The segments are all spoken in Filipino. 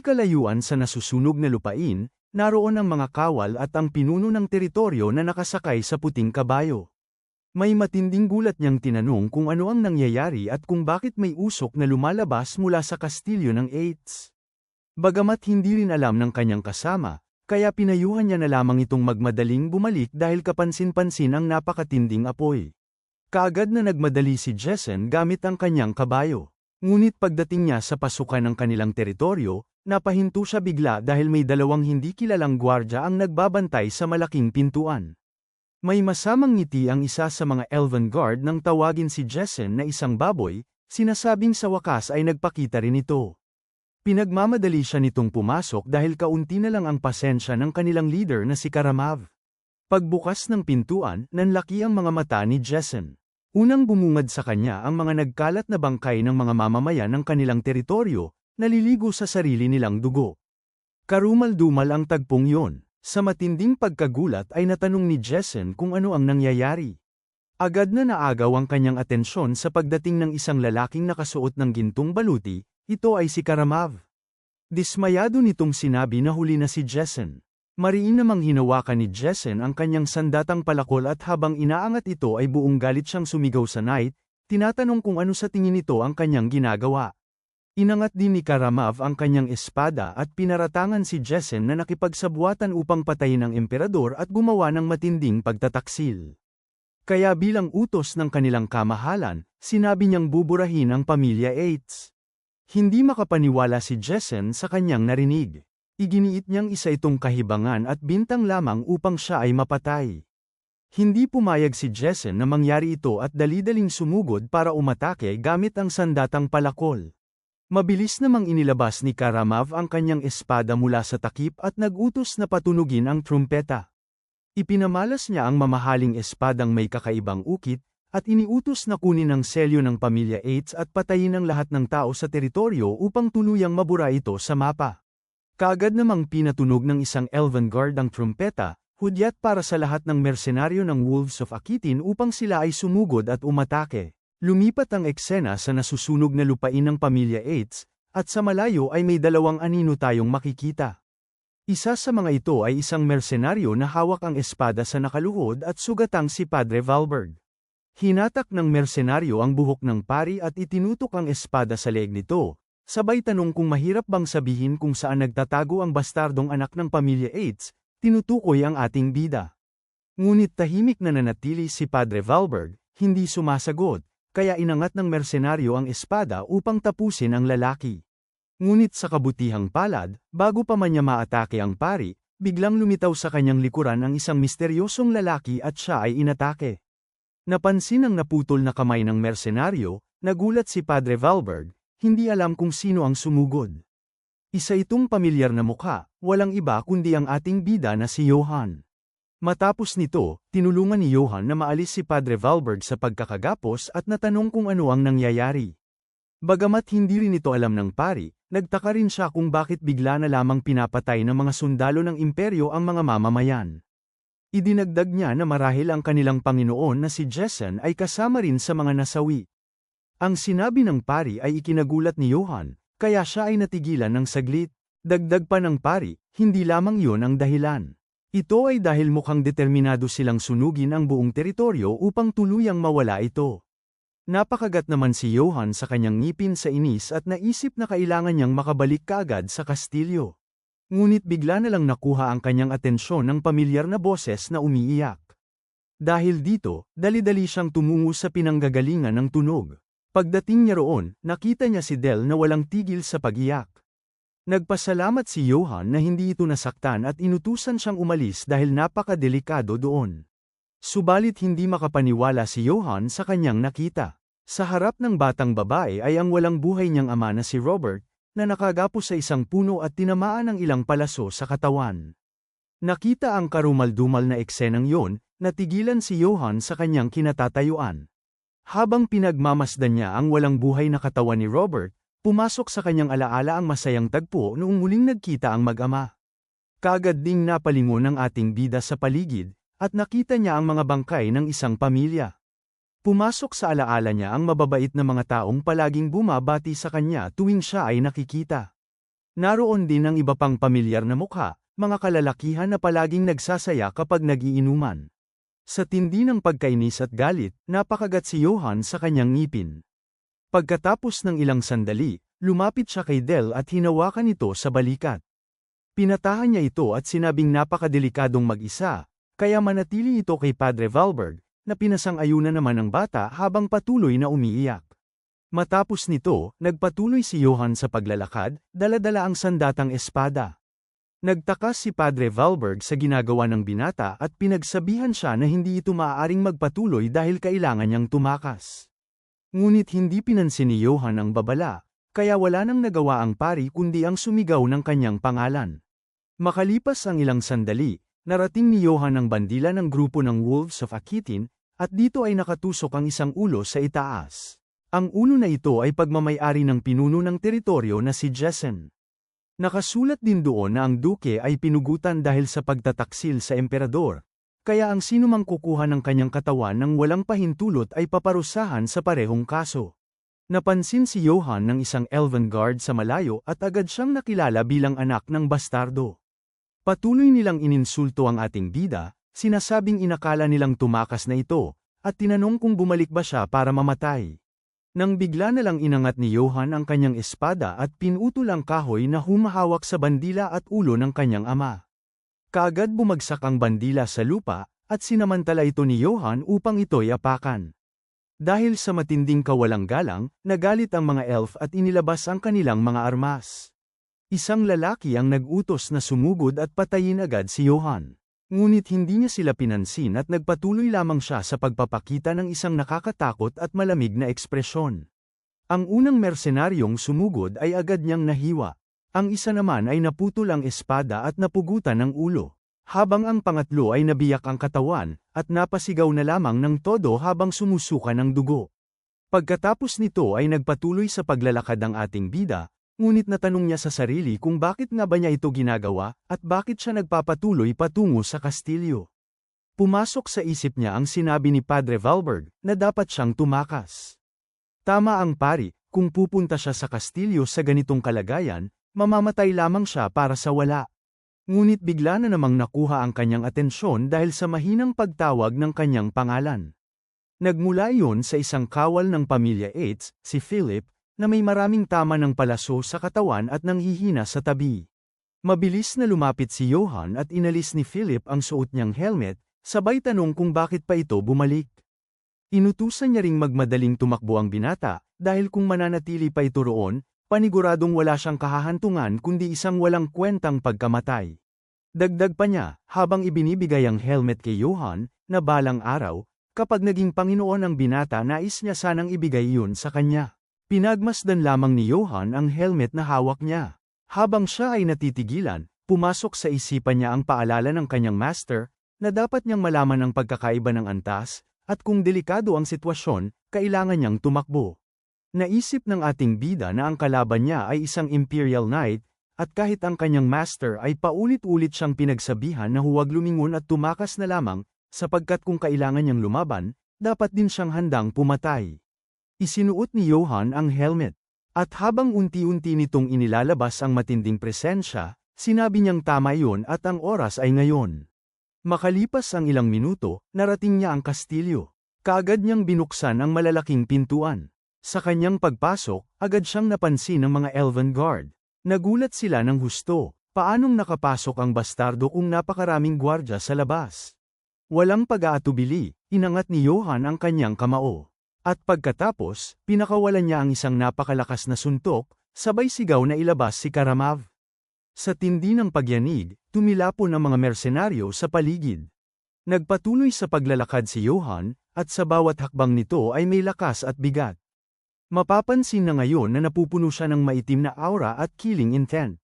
Kalayuan sa nasusunog na lupain, naroon ang mga kawal at ang pinuno ng teritoryo na nakasakay sa puting kabayo. May matinding gulat niyang tinanong kung ano ang nangyayari at kung bakit may usok na lumalabas mula sa kastilyo ng Eights. Bagamat hindi rin alam ng kanyang kasama, kaya pinayuhan niya na lamang itong magmadaling bumalik dahil kapansin-pansin ang napakatinding apoy. Kaagad na nagmadali si Jessen gamit ang kanyang kabayo. Ngunit pagdating niya sa pasukan ng kanilang teritoryo, napahinto siya bigla dahil may dalawang hindi kilalang gwardya ang nagbabantay sa malaking pintuan. May masamang ngiti ang isa sa mga Elven Guard nang tawagin si Jessen na isang baboy, sinasabing sa wakas ay nagpakita rin ito. Pinagmamadali siya nitong pumasok dahil kaunti na lang ang pasensya ng kanilang leader na si Karamav. Pagbukas ng pintuan, nanlaki ang mga mata ni Jessen. Unang bumungad sa kanya ang mga nagkalat na bangkay ng mga mamamayan ng kanilang teritoryo, naliligo sa sarili nilang dugo. Karumal-dumal ang tagpong yon. Sa matinding pagkagulat ay natanong ni Jessen kung ano ang nangyayari. Agad na naagaw ang kanyang atensyon sa pagdating ng isang lalaking nakasuot ng gintong baluti, ito ay si Karamav. Dismayado nitong sinabi na huli na si Jessen. Mariin namang hinawakan ni Jessen ang kanyang sandatang palakol at habang inaangat ito ay buong galit siyang sumigaw sa night, tinatanong kung ano sa tingin nito ang kanyang ginagawa. Inangat din ni Karamav ang kanyang espada at pinaratangan si Jessen na nakipagsabuatan upang patayin ang emperador at gumawa ng matinding pagtataksil. Kaya bilang utos ng kanilang kamahalan, sinabi niyang buburahin ang pamilya Yates. Hindi makapaniwala si Jessen sa kanyang narinig. Iginiit niyang isa itong kahibangan at bintang lamang upang siya ay mapatay. Hindi pumayag si Jessen na mangyari ito at dalidaling sumugod para umatake gamit ang sandatang palakol. Mabilis namang inilabas ni Karamav ang kanyang espada mula sa takip at nagutos na patunugin ang trumpeta. Ipinamalas niya ang mamahaling espadang may kakaibang ukit, at iniutos na kunin ang selyo ng pamilya Yates at patayin ang lahat ng tao sa teritoryo upang tuluyang mabura ito sa mapa. Kaagad namang pinatunog ng isang Elven Guard ang trumpeta, hudyat para sa lahat ng mersenaryo ng Wolves of Akitin upang sila ay sumugod at umatake. Lumipat ang eksena sa nasusunog na lupain ng pamilya Yates, at sa malayo ay may dalawang anino tayong makikita. Isa sa mga ito ay isang mersenaryo na hawak ang espada sa nakaluhod at sugatang si Padre Valberg. Hinatak ng mersenaryo ang buhok ng pari at itinutok ang espada sa leeg nito, sabay tanong kung mahirap bang sabihin kung saan nagtatago ang bastardong anak ng pamilya Yates, tinutukoy ang ating bida. Ngunit tahimik na nanatili si Padre Valberg, hindi sumasagot, kaya inangat ng mersenaryo ang espada upang tapusin ang lalaki. Ngunit sa kabutihang palad, bago pa man niya maatake ang pari, biglang lumitaw sa kanyang likuran ang isang misteryosong lalaki at siya ay inatake. Napansin ang naputol na kamay ng mersenaryo, nagulat si Padre Valberg, hindi alam kung sino ang sumugod. Isa itong pamilyar na mukha, walang iba kundi ang ating bida na si Johan. Matapos nito, tinulungan ni Johan na maalis si Padre Valberg sa pagkakagapos at natanong kung ano ang nangyayari. Bagamat hindi rin ito alam ng pari, nagtaka rin siya kung bakit bigla na lamang pinapatay ng mga sundalo ng imperyo ang mga mamamayan. Idinagdag niya na marahil ang kanilang Panginoon na si Jessen ay kasama rin sa mga nasawi. Ang sinabi ng pari ay ikinagulat ni Johan, kaya siya ay natigilan ng saglit. Dagdag pa ng pari, hindi lamang yon ang dahilan. Ito ay dahil mukhang determinado silang sunugin ang buong teritoryo upang tuluyang mawala ito. Napakagat naman si Johan sa kanyang ngipin sa inis at naisip na kailangan niyang makabalik kaagad sa kastilyo. Ngunit bigla na lang nakuha ang kanyang atensyon ng pamilyar na boses na umiiyak. Dahil dito, dali-dali siyang tumungo sa pinanggagalingan ng tunog. Pagdating niya roon, nakita niya si Del na walang tigil sa pagiyak. Nagpasalamat si Johan na hindi ito nasaktan at inutusan siyang umalis dahil napakadelikado doon. Subalit hindi makapaniwala si Johan sa kanyang nakita. Sa harap ng batang babae ay ang walang buhay niyang ama na si Robert, na nakagapos sa isang puno at tinamaan ng ilang palaso sa katawan. Nakita ang karumaldumal na eksenang yon, natigilan si Johan sa kanyang kinatatayuan. Habang pinagmamasdan niya ang walang buhay na katawan ni Robert, pumasok sa kanyang alaala ang masayang tagpo noong muling nagkita ang mag-ama. Kagad ding napalingon ang ating bida sa paligid, at nakita niya ang mga bangkay ng isang pamilya. Pumasok sa alaala niya ang mababait na mga taong palaging bumabati sa kanya tuwing siya ay nakikita. Naroon din ang iba pang pamilyar na mukha, mga kalalakihan na palaging nagsasaya kapag nagiinuman. Sa tindi ng pagkainis at galit, napakagat si Johan sa kanyang ngipin. Pagkatapos ng ilang sandali, lumapit siya kay Del at hinawakan ito sa balikat. Pinatahan niya ito at sinabing napakadelikadong mag-isa, kaya manatili ito kay Padre Valberg, na pinasang-ayunan naman ng bata habang patuloy na umiiyak. Matapos nito, nagpatuloy si Johan sa paglalakad, daladala ang sandatang espada. Nagtakas si Padre Valberg sa ginagawa ng binata at pinagsabihan siya na hindi ito maaaring magpatuloy dahil kailangan niyang tumakas. Ngunit hindi pinansin ni Johan ang babala, kaya wala nang nagawa ang pari kundi ang sumigaw ng kanyang pangalan. Makalipas ang ilang sandali, narating ni Johan ang bandila ng grupo ng Wolves of Akitin, at dito ay nakatusok ang isang ulo sa itaas. Ang ulo na ito ay pagmamayari ng pinuno ng teritoryo na si Jessen. Nakasulat din doon na ang duke ay pinugutan dahil sa pagtataksil sa emperador, kaya ang sinumang kukuha ng kanyang katawan ng walang pahintulot ay paparusahan sa parehong kaso. Napansin si Johan ng isang elven guard sa malayo at agad siyang nakilala bilang anak ng bastardo. Patuloy nilang ininsulto ang ating bida, sinasabing inakala nilang tumakas na ito, at tinanong kung bumalik ba siya para mamatay. Nang bigla na lang inangat ni Johan ang kanyang espada at pinutol ang kahoy na humahawak sa bandila at ulo ng kanyang ama. Kaagad bumagsak ang bandila sa lupa, at sinamantala ito ni Johan upang ito'y apakan. Dahil sa matinding kawalang galang, nagalit ang mga elf at inilabas ang kanilang mga armas. Isang lalaki ang nag-utos na sumugod at patayin agad si Johan. Ngunit hindi niya sila pinansin at nagpatuloy lamang siya sa pagpapakita ng isang nakakatakot at malamig na ekspresyon. Ang unang mersenaryong sumugod ay agad niyang nahiwa. Ang isa naman ay naputol ang espada at napugutan ng ulo, habang ang pangatlo ay nabiyak ang katawan, at napasigaw na lamang ng todo habang sumusuka ng dugo. Pagkatapos nito ay nagpatuloy sa paglalakad ang ating bida, ngunit natanong niya sa sarili kung bakit nga ba niya ito ginagawa, at bakit siya nagpapatuloy patungo sa kastilyo. Pumasok sa isip niya ang sinabi ni Padre Valberg, na dapat siyang tumakas. Tama ang pari, kung pupunta siya sa kastilyo sa ganitong kalagayan, Mamamatay lamang siya para sa wala. Ngunit bigla na namang nakuha ang kanyang atensyon dahil sa mahinang pagtawag ng kanyang pangalan. Nagmula iyon sa isang kawal ng pamilya Yates, si Philip, na may maraming tama ng palaso sa katawan at nanghihina sa tabi. Mabilis na lumapit si Johan at inalis ni Philip ang suot niyang helmet, sabay tanong kung bakit pa ito bumalik. Inutusan niya ring magmadaling tumakbo ang binata, dahil kung mananatili pa ito roon, paniguradong wala siyang kahahantungan kundi isang walang kwentang pagkamatay. Dagdag pa niya, habang ibinibigay ang helmet kay Johan, na balang araw, kapag naging Panginoon ang binata nais niya sanang ibigay iyon sa kanya. Pinagmasdan lamang ni Johan ang helmet na hawak niya. Habang siya ay natitigilan, pumasok sa isipan niya ang paalala ng kanyang master, na dapat niyang malaman ang pagkakaiba ng antas, at kung delikado ang sitwasyon, kailangan niyang tumakbo. Naisip ng ating bida na ang kalaban niya ay isang Imperial Knight, at kahit ang kanyang master ay paulit-ulit siyang pinagsabihan na huwag lumingon at tumakas na lamang, sapagkat kung kailangan niyang lumaban, dapat din siyang handang pumatay. Isinuot ni Johan ang helmet. At habang unti-unti nitong inilalabas ang matinding presensya, sinabi niyang tama iyon at ang oras ay ngayon. Makalipas ang ilang minuto, narating niya ang kastilyo. Kaagad niyang binuksan ang malalaking pintuan. Sa kanyang pagpasok, agad siyang napansin ng mga Elven Guard. Nagulat sila ng husto, paanong nakapasok ang bastardo kung napakaraming gwardya sa labas. Walang pag-aatubili, inangat ni Johan ang kanyang kamao. At pagkatapos, pinakawalan niya ang isang napakalakas na suntok, sabay sigaw na ilabas si Karamav. Sa tindi ng pagyanig, tumilapon ang mga mersenaryo sa paligid. Nagpatuloy sa paglalakad si Johan, at sa bawat hakbang nito ay may lakas at bigat. Mapapansin na ngayon na napupuno siya ng maitim na aura at killing intent.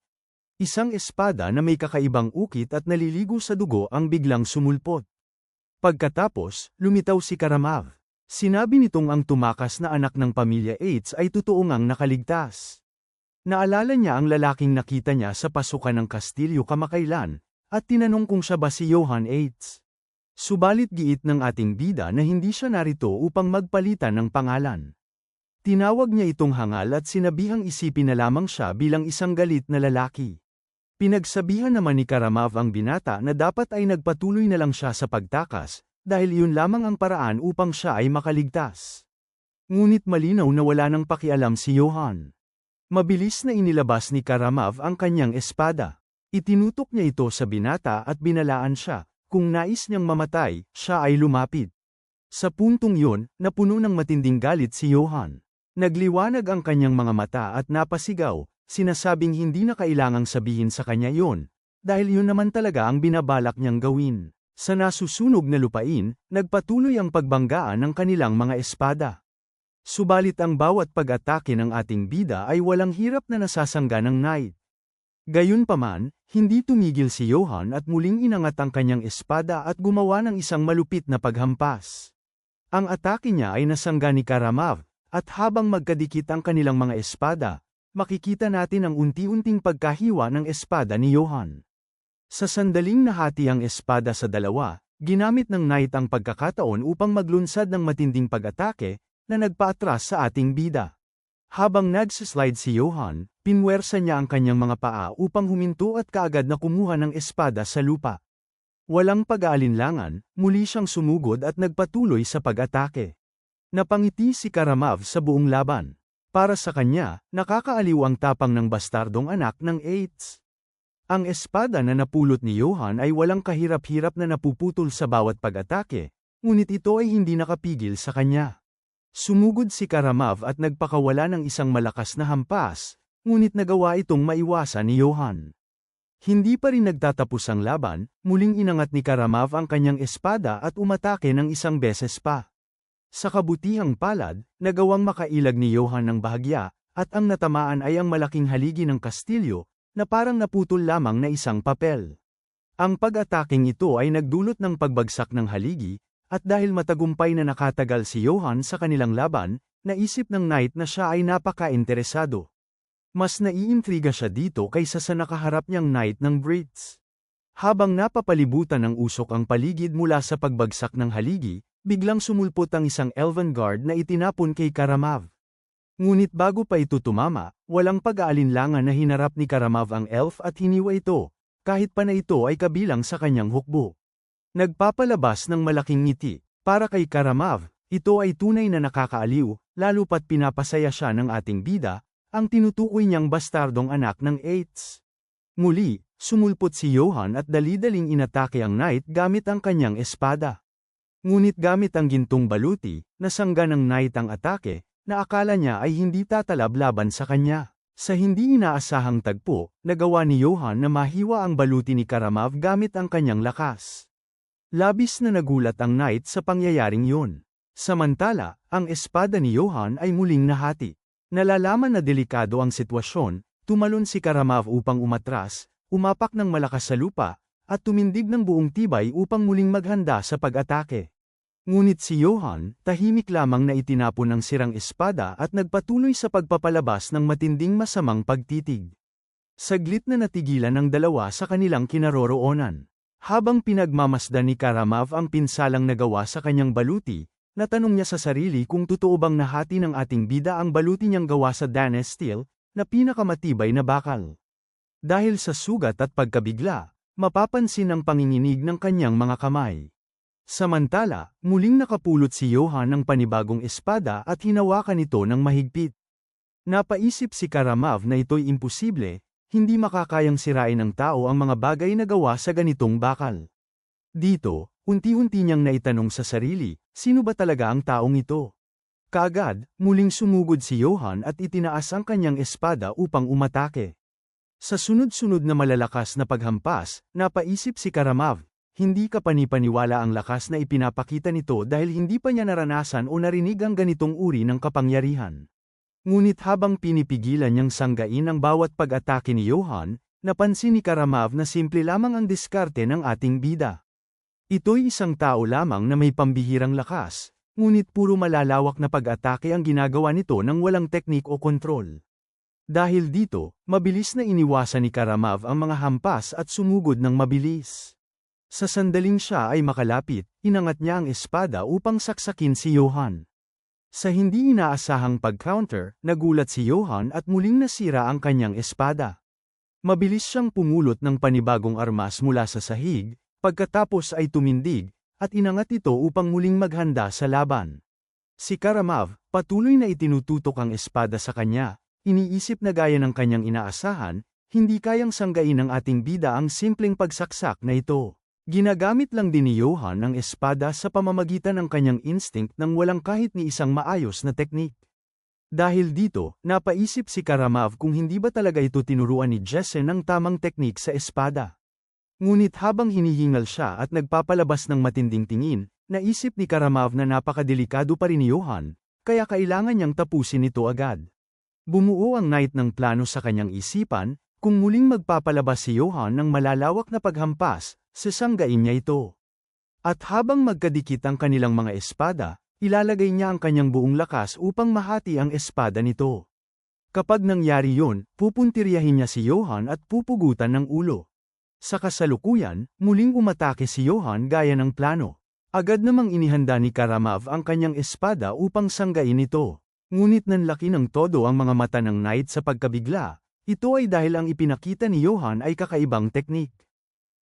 Isang espada na may kakaibang ukit at naliligo sa dugo ang biglang sumulpot. Pagkatapos, lumitaw si Karamav. Sinabi nitong ang tumakas na anak ng pamilya Yates ay totoo ngang nakaligtas. Naalala niya ang lalaking nakita niya sa pasukan ng Kastilyo kamakailan, at tinanong kung siya ba si Johan Yates. Subalit giit ng ating bida na hindi siya narito upang magpalitan ng pangalan. Tinawag niya itong hangal at sinabihang isipin na lamang siya bilang isang galit na lalaki. Pinagsabihan naman ni Karamav ang binata na dapat ay nagpatuloy na lang siya sa pagtakas, dahil yun lamang ang paraan upang siya ay makaligtas. Ngunit malinaw na wala nang pakialam si Johan. Mabilis na inilabas ni Karamav ang kanyang espada. Itinutok niya ito sa binata at binalaan siya. Kung nais niyang mamatay, siya ay lumapit. Sa puntong yun, napuno ng matinding galit si Johan. Nagliwanag ang kanyang mga mata at napasigaw, sinasabing hindi na kailangang sabihin sa kanya yon, dahil yun naman talaga ang binabalak niyang gawin. Sa nasusunog na lupain, nagpatuloy ang pagbanggaan ng kanilang mga espada. Subalit ang bawat pag-atake ng ating bida ay walang hirap na nasasangga ng knight. Gayunpaman, hindi tumigil si Johan at muling inangat ang kanyang espada at gumawa ng isang malupit na paghampas. Ang atake niya ay nasangga ni Karamav, at habang magkadikit ang kanilang mga espada, makikita natin ang unti-unting pagkahiwa ng espada ni Johan. Sa sandaling nahati ang espada sa dalawa, ginamit ng knight ang pagkakataon upang maglunsad ng matinding pag-atake, na nagpaatras sa ating bida. Habang nagsislide si Johan, pinwersa niya ang kanyang mga paa upang huminto at kaagad na kumuha ng espada sa lupa. Walang pag-aalinlangan, muli siyang sumugod at nagpatuloy sa pag-atake. Napangiti si Karamav sa buong laban. Para sa kanya, nakakaaliw ang tapang ng bastardong anak ng AIDS. Ang espada na napulot ni Johan ay walang kahirap-hirap na napuputol sa bawat pag-atake, ngunit ito ay hindi nakapigil sa kanya. Sumugod si Karamav at nagpakawala ng isang malakas na hampas, ngunit nagawa itong maiwasan ni Johan. Hindi pa rin nagtatapos ang laban, muling inangat ni Karamav ang kanyang espada at umatake ng isang beses pa. Sa kabutihang palad, nagawang makailag ni Johan ng bahagya, at ang natamaan ay ang malaking haligi ng kastilyo, na parang naputol lamang na isang papel. Ang pag-ataking ito ay nagdulot ng pagbagsak ng haligi, at dahil matagumpay na nakatagal si Johan sa kanilang laban, naisip ng knight na siya ay napaka-interesado. Mas naiintriga siya dito kaysa sa nakaharap niyang knight ng Brits. Habang napapalibutan ng usok ang paligid mula sa pagbagsak ng haligi, biglang sumulpot ang isang elven guard na itinapon kay Karamav. Ngunit bago pa ito tumama, walang pag-aalinlangan na hinarap ni Karamav ang elf at hiniwa ito, kahit pa na ito ay kabilang sa kanyang hukbo. Nagpapalabas ng malaking ngiti, para kay Karamav, ito ay tunay na nakakaaliw, lalo pat pinapasaya siya ng ating bida, ang tinutukoy niyang bastardong anak ng Eights. Muli, sumulpot si Johan at dalidaling inatake ang knight gamit ang kanyang espada. Ngunit gamit ang gintong baluti, nasangga ng knight ang atake, na akala niya ay hindi tatalab laban sa kanya. Sa hindi inaasahang tagpo, nagawa ni Johan na mahiwa ang baluti ni Karamav gamit ang kanyang lakas. Labis na nagulat ang knight sa pangyayaring yun. Samantala, ang espada ni Johan ay muling nahati. Nalalaman na delikado ang sitwasyon, tumalon si Karamav upang umatras, umapak ng malakas sa lupa, at tumindig ng buong tibay upang muling maghanda sa pag-atake. Ngunit si Johan, tahimik lamang na itinapon ang sirang espada at nagpatuloy sa pagpapalabas ng matinding masamang pagtitig. Saglit na natigilan ang dalawa sa kanilang kinaroroonan. Habang pinagmamasdan ni Karamav ang pinsalang nagawa sa kanyang baluti, natanong niya sa sarili kung totoo bang nahati ng ating bida ang baluti niyang gawa sa Danes Steel, na pinakamatibay na bakal. Dahil sa sugat at pagkabigla, mapapansin ang panginginig ng kanyang mga kamay. Samantala, muling nakapulot si Johan ng panibagong espada at hinawakan ito ng mahigpit. Napaisip si Karamav na ito'y imposible, hindi makakayang sirain ng tao ang mga bagay na gawa sa ganitong bakal. Dito, unti-unti niyang naitanong sa sarili, sino ba talaga ang taong ito? Kaagad, muling sumugod si Johan at itinaas ang kanyang espada upang umatake. Sa sunod-sunod na malalakas na paghampas, napaisip si Karamav, hindi ka panipaniwala ang lakas na ipinapakita nito dahil hindi pa niya naranasan o narinig ang ganitong uri ng kapangyarihan. Ngunit habang pinipigilan niyang sanggain ang bawat pag-atake ni Johan, napansin ni Karamav na simple lamang ang diskarte ng ating bida. Ito'y isang tao lamang na may pambihirang lakas, ngunit puro malalawak na pag-atake ang ginagawa nito ng walang teknik o kontrol. Dahil dito, mabilis na iniwasan ni Karamav ang mga hampas at sumugod ng mabilis. Sa sandaling siya ay makalapit, inangat niya ang espada upang saksakin si Johan. Sa hindi inaasahang pag-counter, nagulat si Johan at muling nasira ang kanyang espada. Mabilis siyang pumulot ng panibagong armas mula sa sahig, pagkatapos ay tumindig, at inangat ito upang muling maghanda sa laban. Si Karamav, patuloy na itinututok ang espada sa kanya, iniisip na gaya ng kanyang inaasahan, hindi kayang sanggain ng ating bida ang simpleng pagsaksak na ito. Ginagamit lang din ni Johan ang espada sa pamamagitan ng kanyang instinct nang walang kahit ni isang maayos na teknik. Dahil dito, napaisip si Karamav kung hindi ba talaga ito tinuruan ni Jesse ng tamang teknik sa espada. Ngunit habang hinihingal siya at nagpapalabas ng matinding tingin, naisip ni Karamav na napakadelikado pa rin ni Johan, kaya kailangan niyang tapusin ito agad. Bumuo ang knight ng plano sa kanyang isipan, kung muling magpapalabas si Johan ng malalawak na paghampas, sasanggain niya ito. At habang magkadikit ang kanilang mga espada, ilalagay niya ang kanyang buong lakas upang mahati ang espada nito. Kapag nangyari yun, pupuntiryahin niya si Johan at pupugutan ng ulo. Sa kasalukuyan, muling umatake si Johan gaya ng plano. Agad namang inihanda ni Karamav ang kanyang espada upang sanggain ito. Ngunit nanlaki ng todo ang mga mata ng knight sa pagkabigla, ito ay dahil ang ipinakita ni Johan ay kakaibang teknik.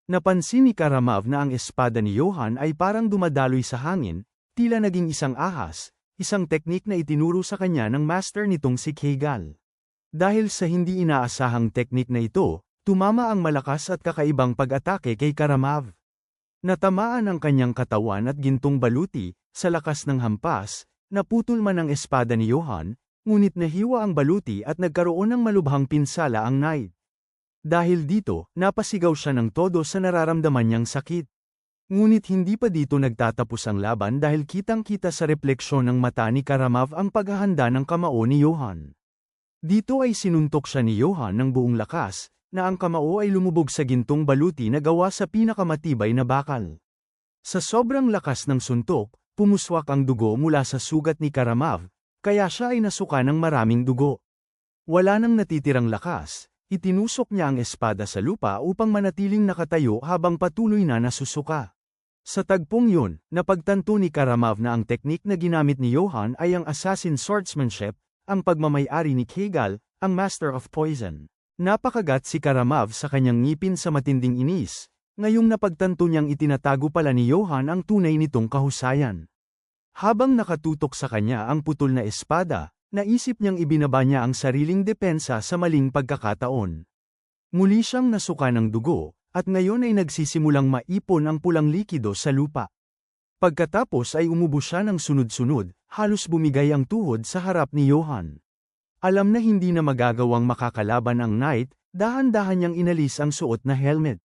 Napansin ni Karamav na ang espada ni Johan ay parang dumadaloy sa hangin, tila naging isang ahas, isang teknik na itinuro sa kanya ng master nitong si Kegal. Dahil sa hindi inaasahang teknik na ito, tumama ang malakas at kakaibang pag-atake kay Karamav. Natamaan ang kanyang katawan at gintong baluti, sa lakas ng hampas, naputol man ang espada ni Johan, ngunit nahiwa ang baluti at nagkaroon ng malubhang pinsala ang knight. Dahil dito, napasigaw siya ng todo sa nararamdaman niyang sakit. Ngunit hindi pa dito nagtatapos ang laban dahil kitang-kita sa refleksyon ng mata ni Karamav ang paghahanda ng kamao ni Johan. Dito ay sinuntok siya ni Johan ng buong lakas, na ang kamao ay lumubog sa gintong baluti na gawa sa pinakamatibay na bakal. Sa sobrang lakas ng suntok, pumuswak ang dugo mula sa sugat ni Karamav, kaya siya ay nasuka ng maraming dugo. Wala nang natitirang lakas, Itinusok niya ang espada sa lupa upang manatiling nakatayo habang patuloy na nasusuka. Sa tagpong yun, napagtanto ni Karamav na ang teknik na ginamit ni Johan ay ang assassin swordsmanship, ang pagmamayari ni Kegal, ang master of poison. Napakagat si Karamav sa kanyang ngipin sa matinding inis, ngayong napagtanto niyang itinatago pala ni Johan ang tunay nitong kahusayan. Habang nakatutok sa kanya ang putol na espada, Naisip niyang ibinaba niya ang sariling depensa sa maling pagkakataon. Muli siyang nasuka ng dugo, at ngayon ay nagsisimulang maipon ang pulang likido sa lupa. Pagkatapos ay umubo siya ng sunod-sunod, halos bumigay ang tuhod sa harap ni Johan. Alam na hindi na magagawang makakalaban ang knight, dahan-dahan niyang inalis ang suot na helmet.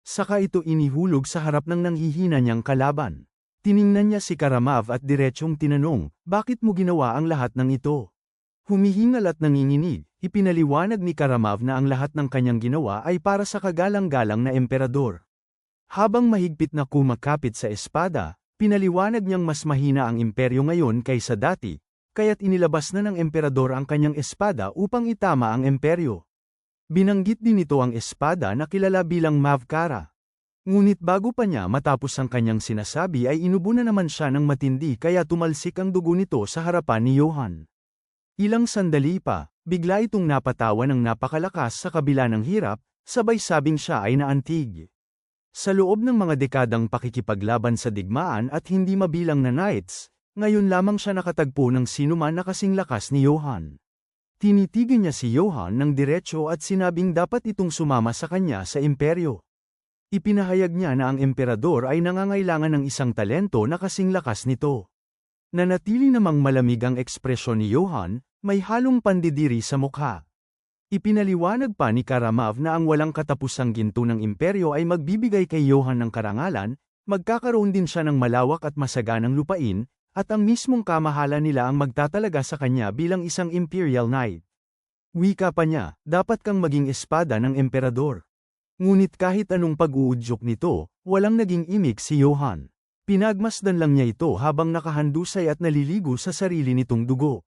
Saka ito inihulog sa harap ng nanghihina niyang kalaban. Tiningnan niya si Karamav at diretsyong tinanong, bakit mo ginawa ang lahat ng ito? Humihingal at nanginginig, ipinaliwanag ni Karamav na ang lahat ng kanyang ginawa ay para sa kagalang-galang na emperador. Habang mahigpit na kumakapit sa espada, pinaliwanag niyang mas mahina ang imperyo ngayon kaysa dati, kaya't inilabas na ng emperador ang kanyang espada upang itama ang imperyo. Binanggit din ito ang espada na kilala bilang Mavkara. Ngunit bago pa niya matapos ang kanyang sinasabi ay inubo na naman siya ng matindi kaya tumalsik ang dugo nito sa harapan ni Johan. Ilang sandali pa, bigla itong napatawa ng napakalakas sa kabila ng hirap, sabay sabing siya ay naantig. Sa loob ng mga dekadang pakikipaglaban sa digmaan at hindi mabilang na knights, ngayon lamang siya nakatagpo ng sinuman na kasing lakas ni Johan. Tinitigan niya si Johan ng diretsyo at sinabing dapat itong sumama sa kanya sa imperyo. Ipinahayag niya na ang emperador ay nangangailangan ng isang talento na kasing lakas nito. Nanatili namang malamig ang ekspresyon ni Johan, may halong pandidiri sa mukha. Ipinaliwanag pa ni Karamav na ang walang katapusang ginto ng imperyo ay magbibigay kay Johan ng karangalan, magkakaroon din siya ng malawak at masaganang lupain, at ang mismong kamahalan nila ang magtatalaga sa kanya bilang isang imperial knight. Wika pa niya, dapat kang maging espada ng emperador. Ngunit kahit anong pag-uudyok nito, walang naging imik si Johan. Pinagmasdan lang niya ito habang nakahandusay at naliligo sa sarili nitong dugo.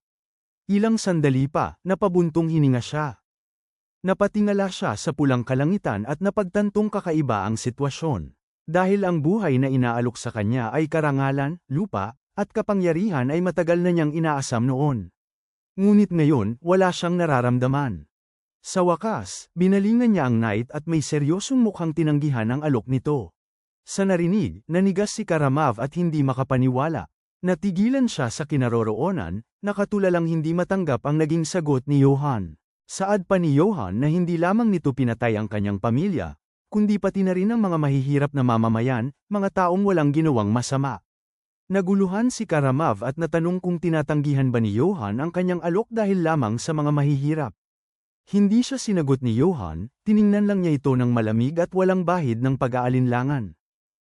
Ilang sandali pa, napabuntong hininga siya. Napatingala siya sa pulang kalangitan at napagtantong kakaiba ang sitwasyon. Dahil ang buhay na inaalok sa kanya ay karangalan, lupa, at kapangyarihan ay matagal na niyang inaasam noon. Ngunit ngayon, wala siyang nararamdaman. Sa wakas, binalingan niya ang knight at may seryosong mukhang tinanggihan ang alok nito. Sa narinig, nanigas si Karamav at hindi makapaniwala. Natigilan siya sa kinaroroonan, nakatulalang hindi matanggap ang naging sagot ni Johan. Saad pa ni Johan na hindi lamang nito pinatay ang kanyang pamilya, kundi pati na rin ang mga mahihirap na mamamayan, mga taong walang ginawang masama. Naguluhan si Karamav at natanong kung tinatanggihan ba ni Johan ang kanyang alok dahil lamang sa mga mahihirap. Hindi siya sinagot ni Johan, tiningnan lang niya ito ng malamig at walang bahid ng pag-aalinlangan.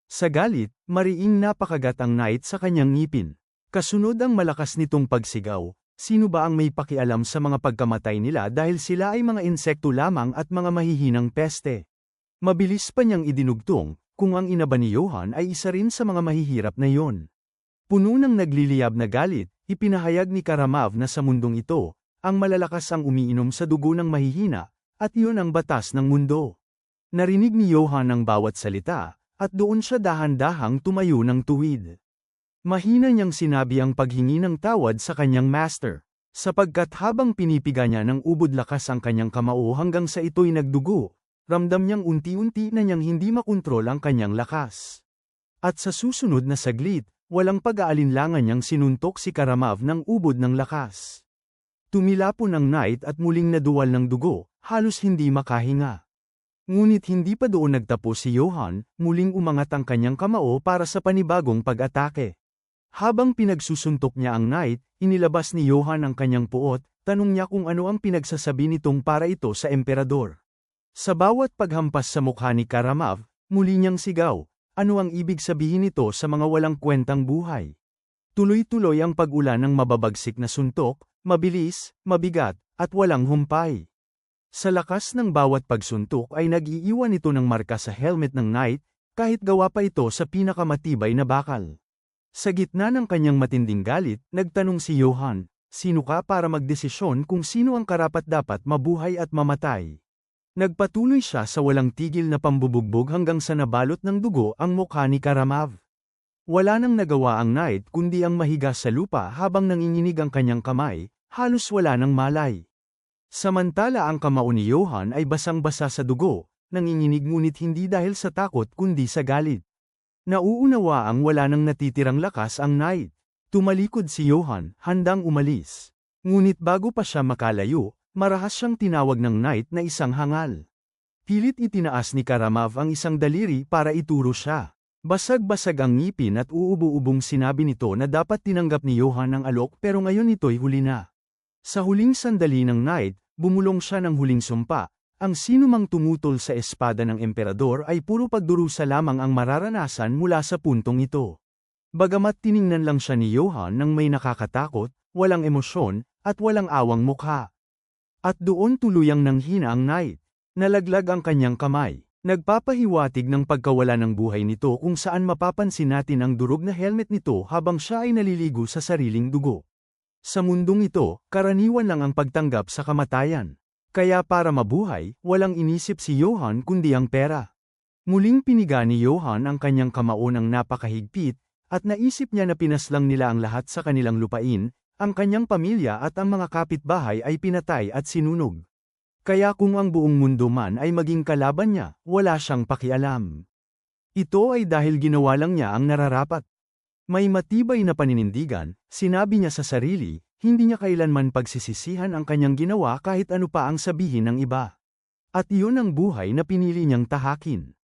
Sa galit, mariing napakagat ang knight sa kanyang ngipin. Kasunod ang malakas nitong pagsigaw, sino ba ang may pakialam sa mga pagkamatay nila dahil sila ay mga insekto lamang at mga mahihinang peste. Mabilis pa niyang idinugtong, kung ang ina ba ni Johan ay isa rin sa mga mahihirap na iyon. Puno ng nagliliyab na galit, ipinahayag ni Karamav na sa mundong ito, ang malalakas ang umiinom sa dugo ng mahihina, at iyon ang batas ng mundo. Narinig ni Johan ang bawat salita, at doon siya dahan-dahang tumayo ng tuwid. Mahina niyang sinabi ang paghingi ng tawad sa kanyang master, sapagkat habang pinipiga niya ng ubod lakas ang kanyang kamao hanggang sa ito'y nagdugo, ramdam niyang unti-unti na niyang hindi makontrol ang kanyang lakas. At sa susunod na saglit, walang pag-aalinlangan niyang sinuntok si Karamav ng ubod ng lakas. Tumilapon ang knight at muling naduwal ng dugo, halos hindi makahinga. Ngunit hindi pa doon nagtapos si Johan, muling umangat ang kanyang kamao para sa panibagong pag-atake. Habang pinagsusuntok niya ang knight, inilabas ni Johan ang kanyang puot, tanong niya kung ano ang pinagsasabi nitong para ito sa emperador. Sa bawat paghampas sa mukha ni Karamav, muli niyang sigaw, ano ang ibig sabihin nito sa mga walang kwentang buhay? Tuloy-tuloy ang pag-ulan ng mababagsik na suntok, mabilis, mabigat, at walang humpay. Sa lakas ng bawat pagsuntok ay nag-iiwan ito ng marka sa helmet ng knight, kahit gawa pa ito sa pinakamatibay na bakal. Sa gitna ng kanyang matinding galit, nagtanong si Johan, sino ka para magdesisyon kung sino ang karapat-dapat mabuhay at mamatay? Nagpatuloy siya sa walang tigil na pambubugbog hanggang sa nabalot ng dugo ang mukha ni Karamav. Wala nang nagawa ang knight kundi ang mahiga sa lupa habang nanginginig ang kanyang kamay, halos wala nang malay. Samantala ang kamao ni Johan ay basang-basa sa dugo, nanginginig ngunit hindi dahil sa takot kundi sa galit. Nauunawa ang wala nang natitirang lakas ang knight. Tumalikod si Johan, handang umalis. Ngunit bago pa siya makalayo, marahas siyang tinawag ng knight na isang hangal. Pilit itinaas ni Karamav ang isang daliri para ituro siya. Basag-basag ang ngipin at uubo-ubong sinabi nito na dapat tinanggap ni Johan ang alok pero ngayon ito'y huli na. Sa huling sandali ng night, bumulong siya ng huling sumpa, ang sinumang tumutol sa espada ng emperador ay puro pagdurusa lamang ang mararanasan mula sa puntong ito. Bagamat tiningnan lang siya ni Johan ng may nakakatakot, walang emosyon, at walang awang mukha. At doon tuluyang nanghina ang night. Nalaglag ang kanyang kamay. Nagpapahiwatig ng pagkawala ng buhay nito kung saan mapapansin natin ang durog na helmet nito habang siya ay naliligo sa sariling dugo. Sa mundong ito, karaniwan lang ang pagtanggap sa kamatayan. Kaya para mabuhay, walang inisip si Johan kundi ang pera. Muling piniga ni Johan ang kanyang kamao ng napakahigpit, at naisip niya na pinaslang nila ang lahat sa kanilang lupain, ang kanyang pamilya at ang mga kapitbahay ay pinatay at sinunog. Kaya kung ang buong mundo man ay maging kalaban niya, wala siyang pakialam. Ito ay dahil ginawa lang niya ang nararapat. May matibay na paninindigan, sinabi niya sa sarili, hindi niya kailanman pagsisisihan ang kanyang ginawa kahit ano pa ang sabihin ng iba. At iyon ang buhay na pinili niyang tahakin.